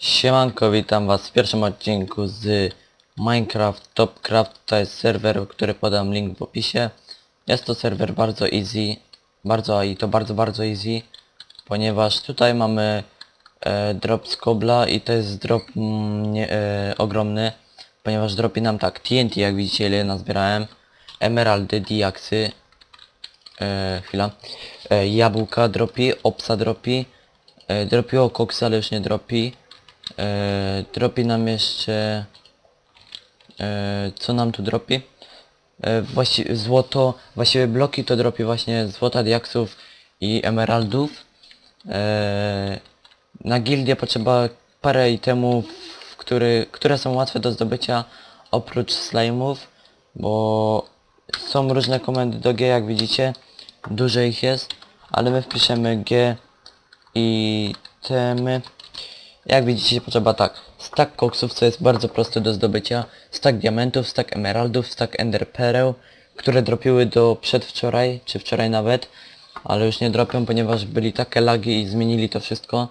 Siemanko, witam was w pierwszym odcinku z Minecraft Topcraft. To jest serwer, który podam link w opisie. Jest to serwer bardzo easy, bardzo i to bardzo bardzo easy, ponieważ tutaj mamy e, drop z kobla i to jest drop mm, nie, e, ogromny, ponieważ dropi nam tak TNT, jak widzicie ile nazbierałem, emeraldy, diaksy, e, chwila, e, jabłka dropi, opsa dropi, e, dropiło koksa, ale już nie dropi, e, dropi nam jeszcze, e, co nam tu dropi? E, właści złoto, właściwie bloki to dropi właśnie złota, diaksów i emeraldów. E, na gildię potrzeba parę itemów, który, które są łatwe do zdobycia oprócz slime'ów, bo są różne komendy do G jak widzicie, dużo ich jest, ale my wpiszemy G i temy. Jak widzicie potrzeba tak, stack koksów, co jest bardzo proste do zdobycia, stack diamentów, stack emeraldów, stack ender pereł, które dropiły do przedwczoraj, czy wczoraj nawet, ale już nie dropią, ponieważ byli takie lagi i zmienili to wszystko.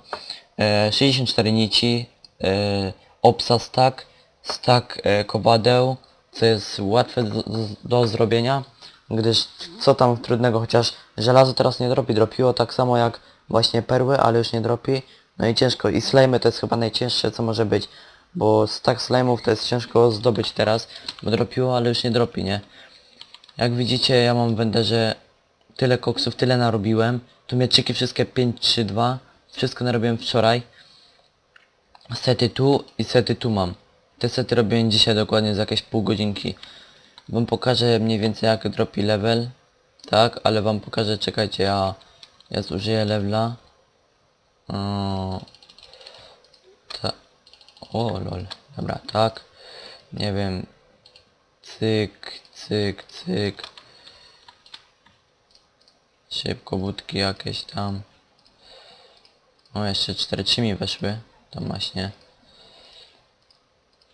E, 64 nici, e, opsa stack, stack e, kowadeł, co jest łatwe do, do zrobienia, gdyż co tam trudnego, chociaż żelazo teraz nie dropi, dropiło tak samo jak właśnie perły, ale już nie dropi, no i ciężko, i slime to jest chyba najcięższe co może być, bo stack slime'ów to jest ciężko zdobyć teraz, bo dropiło, ale już nie dropi, nie? Jak widzicie, ja mam w Enderze tyle koksów, tyle narobiłem. Tu mieczyki wszystkie 5, 3, 2. Wszystko narobiłem wczoraj. Sety tu i sety tu mam. Te sety robiłem dzisiaj dokładnie za jakieś pół godzinki. Wam pokażę mniej więcej jak dropi level. Tak, ale wam pokażę, czekajcie, ja, ja zużyję levela. Ta, o lol, dobra, tak. Nie wiem. Cyk, cyk, cyk. Szybko budki jakieś tam. O, jeszcze 4 trzy mi weszły. To właśnie.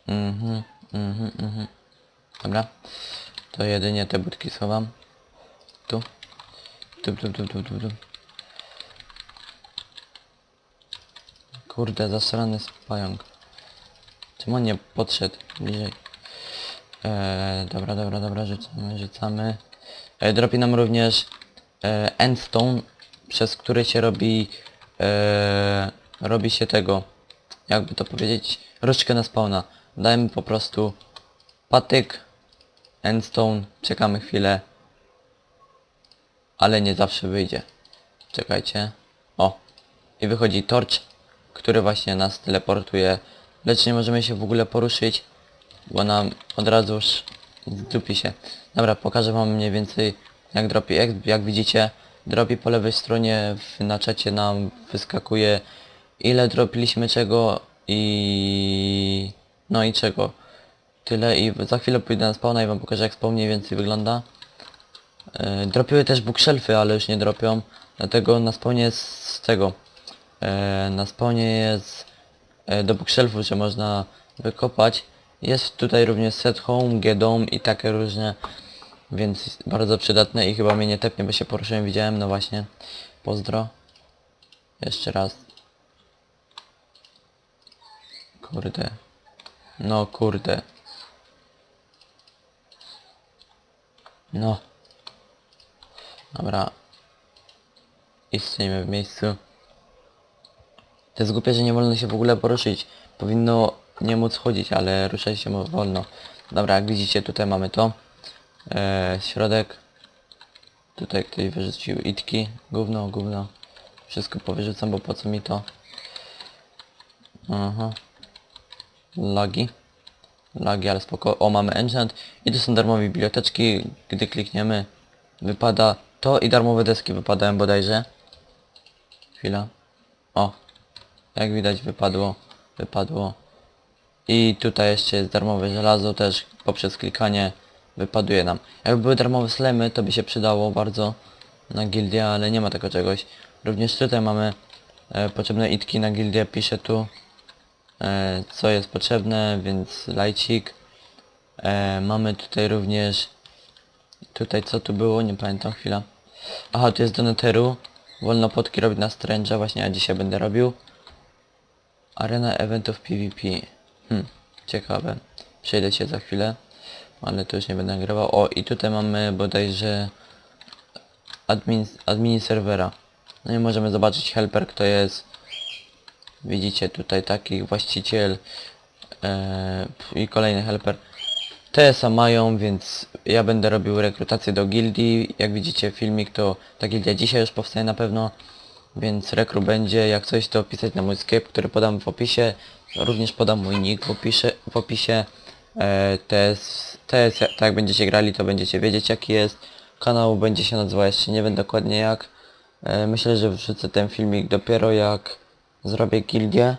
Mhm, mhm, mhm. Dobra. To jedynie te budki schowam. Tu. Tu, tu, tu, tu, tu, tu. Kurde, zasrany pająk. Czemu nie podszedł bliżej? Eee, dobra, dobra, dobra, rzucamy, rzucamy. E, dropi nam również e, endstone, przez który się robi e, robi się tego, jakby to powiedzieć, różdżkę na spawna. Dajemy po prostu patyk, endstone, czekamy chwilę, ale nie zawsze wyjdzie. Czekajcie. O, i wychodzi torch, który właśnie nas teleportuje, lecz nie możemy się w ogóle poruszyć, bo nam od razu już zdupi się. Dobra, pokażę wam mniej więcej jak dropi. Jak, jak widzicie, dropi po lewej stronie w, na czacie nam wyskakuje ile dropiliśmy czego i no i czego. Tyle i za chwilę pójdę na spawna i wam pokażę jak spawn mniej więcej wygląda. E, dropiły też bookshelfy, ale już nie dropią, dlatego na spawnie jest z tego. E, na spawnie jest do bookshelfu, że można wykopać. Jest tutaj również set home, gedom i takie różne, więc bardzo przydatne i chyba mnie nie tepnie, bo się poruszyłem, widziałem, no właśnie. Pozdro. Jeszcze raz. Kurde. No kurde. No. Dobra. I w miejscu. To jest głupie, że nie wolno się w ogóle poruszyć. Powinno nie móc chodzić, ale ruszać się wolno. Dobra, jak widzicie tutaj mamy to. Eee, środek. Tutaj ktoś wyrzucił itki. Gówno, gówno. Wszystko powyrzucam, bo po co mi to? Aha. Lagi. Lagi, ale spoko. O, mamy enchant. I tu są darmowe biblioteczki. Gdy klikniemy, wypada to i darmowe deski wypadają bodajże. Chwila. O. Jak widać wypadło. Wypadło. I tutaj jeszcze jest darmowe żelazo też poprzez klikanie wypaduje nam. Jakby były darmowe slimy, to by się przydało bardzo na gildię, ale nie ma tego czegoś. Również tutaj mamy e, potrzebne itki na gildię, piszę tu e, co jest potrzebne, więc lajcik. E, mamy tutaj również tutaj co tu było, nie pamiętam chwila. Aha, tu jest do. Wolno potki robić na stręża, właśnie ja dzisiaj będę robił. Arena eventów PvP. Hmm, ciekawe. Przejdę się za chwilę, ale to już nie będę nagrywał. O, i tutaj mamy bodajże admin, admini serwera. No i możemy zobaczyć helper, kto jest. Widzicie tutaj taki właściciel e, i kolejny helper. TSA mają, więc ja będę robił rekrutację do gildii. Jak widzicie filmik, to ta gildia dzisiaj już powstaje na pewno. Więc rekru będzie, jak coś to pisać na mój Skype, który podam w opisie. Również podam mój nick w opisie. W opisie. E, TS, TS, tak jak będziecie grali, to będziecie wiedzieć jaki jest. Kanał będzie się nazywał, jeszcze nie wiem dokładnie jak. E, myślę, że wrzucę ten filmik dopiero jak zrobię gildię,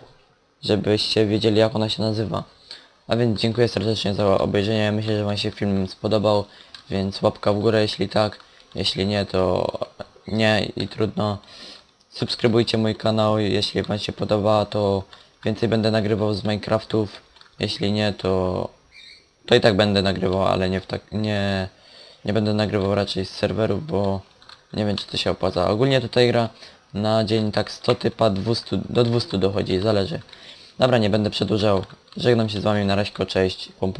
żebyście wiedzieli jak ona się nazywa. A więc dziękuję serdecznie za obejrzenie. Myślę, że Wam się film spodobał, więc łapka w górę jeśli tak. Jeśli nie, to nie i trudno. Subskrybujcie mój kanał, jeśli Wam się podoba, to więcej będę nagrywał z Minecraftów. Jeśli nie, to to i tak będę nagrywał, ale nie w tak nie nie będę nagrywał raczej z serwerów, bo nie wiem czy to się opłaca. Ogólnie tutaj gra na dzień tak 100 typa 200 do 200 dochodzi, zależy. Dobra, nie będę przedłużał. Żegnam się z wami na razie, cześć, pompa.